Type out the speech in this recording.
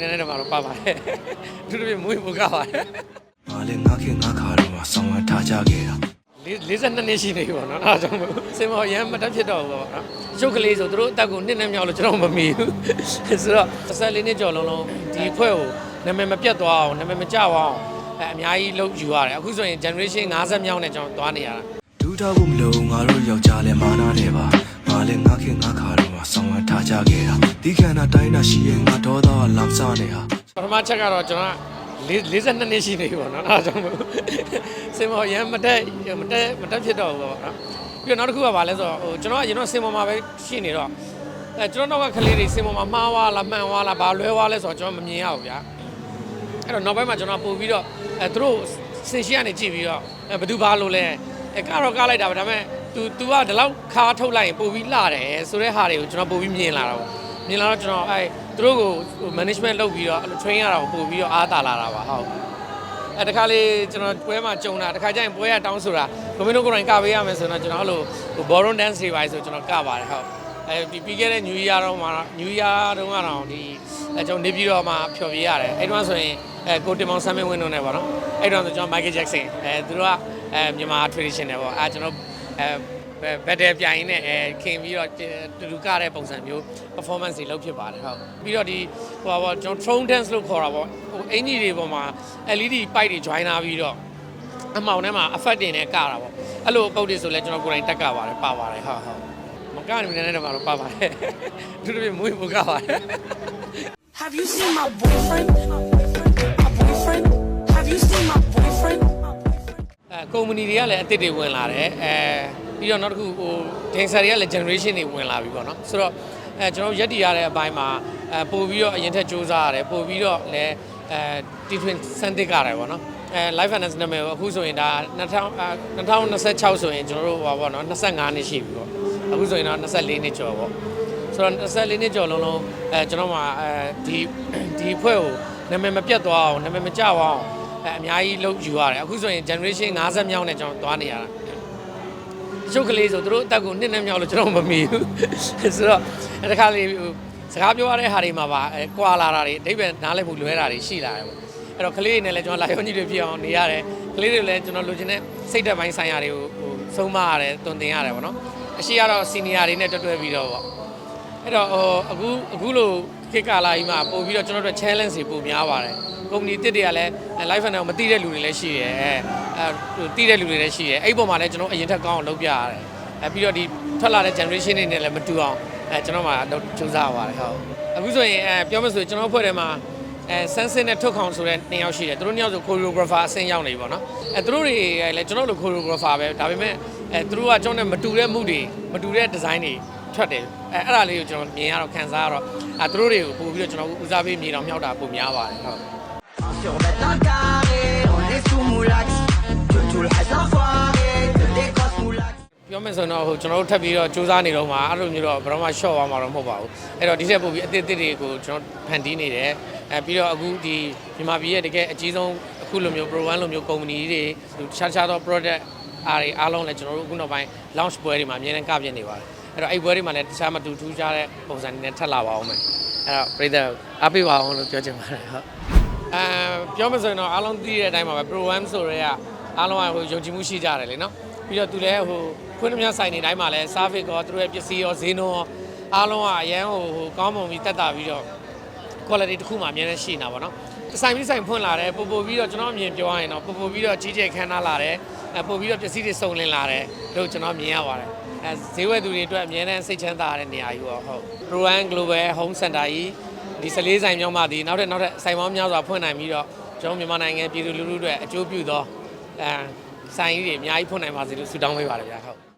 နည်းနည်းတော့ပါပါတယ်အထူးသဖြင့်မွေးဖို့ကပါတယ်ငါလည်းငါခင်ငါခါတော့မှဆောင်းဝထားကြခဲ့တာ42နှစ်ရှိနေပြီပေါ့နော်အဲဒါကြောင့်မို့စင်မော်ရမ်းမတက်ဖြစ်တော့ဘူးပေါ့နော်ရုပ်ကလေးဆိုသူတို့အတက်ကိုနှစ်နဲ့မြောက်လို့ကျွန်တော်မမီဘူးဆိုတော့14နှစ်ကျော်လုံးလုံးဒီဖွဲ့ကိုနာမည်မပြတ်သွားအောင်နာမည်မကျသွားအောင်အဲအများကြီးလုပ်ယူရတယ်အခုဆိုရင် generation 50မြောက်နဲ့ကျွန်တော်သွားနေရတာဒူးထားဖို့မလို့ငါတို့ယောက်ျားလည်းမာနာနေပါငါ လည်းငါခင်ငါခါတော့မှဆောင်းဝထားကြခဲ့တာဒီခန္ဓာတိုင်းတာရှိရင်ငါတော့တော့လမ်းစားနေဟာပထမချက်ကတော့ကျွန်တော်42နှစ်ရှိနေပြီပေါ့နော်အဲဒါကြောင့်မို့စင်မော်ရမ်းမတက်မတက်မတက်ဖြစ်တော့ဘူးပေါ့နော်ပြီးတော့နောက်တစ်ခုကဘာလဲဆိုတော့ဟိုကျွန်တော်ကရင်တော့စင်မော်မှာပဲရှိနေတော့အဲကျွန်တော်တော့ကကလေးတွေစင်မော်မှာမှားသွားလားမှန်သွားလားဘာလွဲသွားလဲဆိုတော့ကျွန်တော်မမြင်ရဘူးဗျာအဲ့တော့နောက်ပိုင်းမှာကျွန်တော်ပို့ပြီးတော့အဲသူတို့စင်ရှိကနေကြည့်ပြီးတော့အဲဘယ်သူဘာလို့လဲအဲကတော့ကားလိုက်တာပဲဒါပေမဲ့ तू तू ကဒီလောက်ခါထုတ်လိုက်ရင်ပို့ပြီးလှတယ်ဆိုတဲ့ဟာတွေကိုကျွန်တော်ပို့ပြီးမြင်လာတာပေါ့မြင်လာတော့ကျွန်တော်အဲသူတို့ကိုဟို management လုပ်ပြီးတော့အဲ့လို train ရတာကိုပို့ပြီးတော့အားတာလာတာပါဟုတ်အဲတခါလေးကျွန်တော်ပွဲမှာကြုံတာတခါကျရင်ပွဲရတောင်းဆိုတာကိုမင်းတို့ကိုယ်တိုင်ကပေးရမယ်ဆိုတော့ကျွန်တော်အဲ့လိုဟို ballroom dance တွေပါဆိုကျွန်တော်ကပါတယ်ဟုတ်အဲဒီပြီးခဲ့တဲ့ New Year တော့မှာ New Year တုန်းကတော့ဒီအဲကျွန်တော်နေပြည်တော်မှာဖျော်ဖြေရတယ်အဲ့တုန်းကဆိုရင်အဲကိုတင်မောင်ဆမ်းမင်းဝင်းတို့နဲ့ပေါ့နော်အဲ့တုန်းကဆိုကျွန်တော် Michael Jackson အဲသူတို့ကအဲမြန်မာ traditional ပေါ့အဲကျွန်တော် အဲဘက်တယ်ပြိုင်နေအဲခင်ပြီးတော့တူတူကတဲ့ပုံစံမျိုး performance တွေလုပ်ဖြစ်ပါတယ်ဟုတ်ပြီးတော့ဒီဟိုပါပေါ့ကျွန်တော် throne dance လို့ခေါ်တာပေါ့ဟိုအင်ကြီးတွေပေါ်မှာ LED pipe တွေ join လာပြီးတော့အမောင်ထဲမှာ effect တွေနဲ့ကတာပေါ့အဲ့လိုပုတ်တွေဆိုလဲကျွန်တော်ကိုယ်တိုင်တက်ကပါတယ်ပါပါတယ်ဟုတ်ဟုတ်မကနေမနေနဲ့တော့ပါတော့ပါပါတယ်အထူးသဖြင့်မွေးဖို့ကပါတယ် Have you seen my boyfriend? My boyfriend? Have you seen my boyfriend? အဲကုမ္ပဏီတွေကလည်းအသစ်တွေဝင်လာတယ်အဲပြီးတော့နောက်တစ်ခုဟို dancer တွေကလည်း generation တွေဝင်လာပြီပေါ့နော်ဆိုတော့အဲကျွန်တော်ရက်တည်ရတဲ့အပိုင်းမှာအဲပို့ပြီးတော့အရင်ထက်စူးစမ်းရတယ်ပို့ပြီးတော့လည်းအဲတီထွင်စမ်းသစ်ကြရတယ်ပေါ့နော်အဲ live finance နာမည်ကိုအခုဆိုရင်ဒါ2000 2026ဆိုရင်ကျွန်တော်တို့ဟောပေါ့နော်25နှစ်ရှိပြီပေါ့အခုဆိုရင်တော့24နှစ်ကျော်ပေါ့ဆိုတော့24နှစ်ကျော်လုံးလုံးအဲကျွန်တော်မှာအဲဒီဒီဖွဲ့ကိုနာမည်မပြတ်သွားအောင်နာမည်မကျသွားအောင် အဲအများကြီးလုပ်ယူရတယ်အခုဆိုရင် generation 50မြောက်နဲ့ကျွန်တော်သွားနေရတာရုပ်ကလေးဆိုသူတို့အတက်ကိုနှစ်နဲ့မြောက်လို့ကျွန်တော်မမီဘူးဆိုတော့အဲတခါလေးဟိုစကားပြောရတဲ့ဟာတွေမှာပါအဲကွာလာတာတွေအဓိပ္ပာယ်နားလည်မှုလွဲတာတွေရှိလာတယ်ပေါ့အဲ့တော့ကလေးတွေနဲ့လည်းကျွန်တော်လာရောကြီးတွေဖြစ်အောင်နေရတယ်ကလေးတွေလည်းကျွန်တော်လိုချင်တဲ့စိတ်သက်ပိုင်းဆိုင်ရာတွေကိုဟိုဆုံးမရတယ်တုံတင်ရတယ်ပေါ့နော်အရှိကတော့ senior တွေနဲ့တွဲတွဲပြီးတော့ပေါ့အဲ့တော့ဟိုအခုအခုလို ခေတ်ကာလကြီးမှာပို့ပြီးတော့ကျွန်တော်တို့ challenge တွေပိုများပါတယ်ကုမ္ပဏီတစ်တွေကလည်း live and မသိတဲ့လူတွေလည်းရှိတယ်အဲဟိုသိတဲ့လူတွေလည်းရှိတယ်အဲ့ဒီပုံမှာလည်းကျွန်တော်အရင်ထက်ကောင်းအောင်လုပ်ပြရတယ်အဲပြီးတော့ဒီထွက်လာတဲ့ generation တွေနဲ့လည်းမတူအောင်အဲကျွန်တော်မှလုပ်ကြိုးစားပါတယ်ဟုတ်အခုဆိုရင်အဲပြောမဆိုကျွန်တော်အဖွဲ့ထဲမှာအဲဆန်းစင်းနဲ့ထုတ်ခေါင်ဆိုတဲ့နှစ်ယောက်ရှိတယ်သူတို့နှစ်ယောက်ဆို choreographer အဆင့်ရောက်နေပြီပေါ့နော်အဲသူတို့တွေလည်းကျွန်တော်လို choreographer ပဲဒါပေမဲ့အဲသူတို့ကကျွန်တော်နဲ့မတူတဲ့မှုတွေမတူတဲ့ design တွေ ထွက်တယ်အဲအဲ့ဒါလေးကိုကျွန်တော်မြင်ရတော့ခံစားရတော့အဲသူတို့တွေကိုပို့ပြီးတော့ကျွန်တော်ဦးစားပေးမြေတောင်မြောက်တာပိုများပါတယ်ဟုတ် Sur mettre un carré, on est sous moulax. Que tout le reste enfoiré, que des grosses moulax. ပြောမယ်ဆိုတော့ဟိုကျွန်တော်တို့ထပ်ပြီးတော့စူးစမ်းနေတော့မှအဲ့လိုမျိုးတော့ဘယ်တော့မှ short သွားမှာတော့မဟုတ်ပါဘူးအဲ့တော့ဒီထက်ပိုပြီးအသစ်အသစ်တွေကိုကျွန်တော်ဖန်တီးနေတယ်အဲပြီးတော့အခုဒီမြန်မာပြည်ရဲ့တကယ်အကြီးဆုံးအခုလိုမျိုး program လိုမျိုး company တွေဒီတခြားတခြားသော product အားတွေအားလုံးလည်းကျွန်တော်တို့အခုနောက်ပိုင်း launch ပွဲတွေမှာအများနဲ့ကပြည့်နေပါတယ် အဲ့တော့အဲ့ပွဲတွေမှာလည်းတခြားမတူထူးခြားတဲ့ပုံစံတွေနဲ့ထပ်လာပါအောင်မယ်အဲ့တော့ပြည်သက်အားပေးပါအောင်လို့ပြောချင်ပါတယ်ဟုတ်အဲပြောမယ်ဆိုရင်တော့အားလုံးသိတဲ့အတိုင်းပါပဲ program ဆိုရဲကအားလုံးကဟိုယုံကြည်မှုရှိကြတယ်လေနော်ပြီးတော့သူလည်းဟိုခွင့်နှမြဆိုင်နေတိုင်းမှာလည်း service ကောသူတို့ရဲ့ပစ္စည်းရောဈေးနှုန်းရောအားလုံးကအရန်ဟိုဟိုကောင်းမွန်ပြီးတက်တာပြီးတော့ quality တစ်ခုမှအများနဲ့ရှိနေတာပေါ့နော်။ဆိုင်ပြီးဆိုင်ဖွင့်လာတယ်ပို့ပို့ပြီးတော့ကျွန်တော်အမြင်ပြောရရင်တော့ပို့ပို့ပြီးတော့ကြီးကျယ်ခမ်းနားလာတယ်။အဲပို့ပြီးတော့ပစ္စည်းတွေစုံလင်လာတယ်လို့ကျွန်တော်မြင်ရပါတယ်။ အဲဈေးဝယ်သူတွေအတွက်အများနဲ့စိတ်ချမ်းသာရတဲ့နေရာကြီးပေါ့ဟုတ်။ Rowan Global Home Center ကြီးဒီ14ဆိုင်မြောက်မှဒီနောက်ထပ်နောက်ထပ်ဆိုင်ပေါင်းများစွာဖွင့်နိုင်ပြီးတော့ကျွန်တော်မြန်မာနိုင်ငံပြည်သူလူထုအတွက်အကျိုးပြုသောအဲဆိုင်ကြီးတွေအများကြီးဖွင့်နိုင်ပါစေလို့ဆုတောင်းပေးပါတယ်ဗျာဟုတ်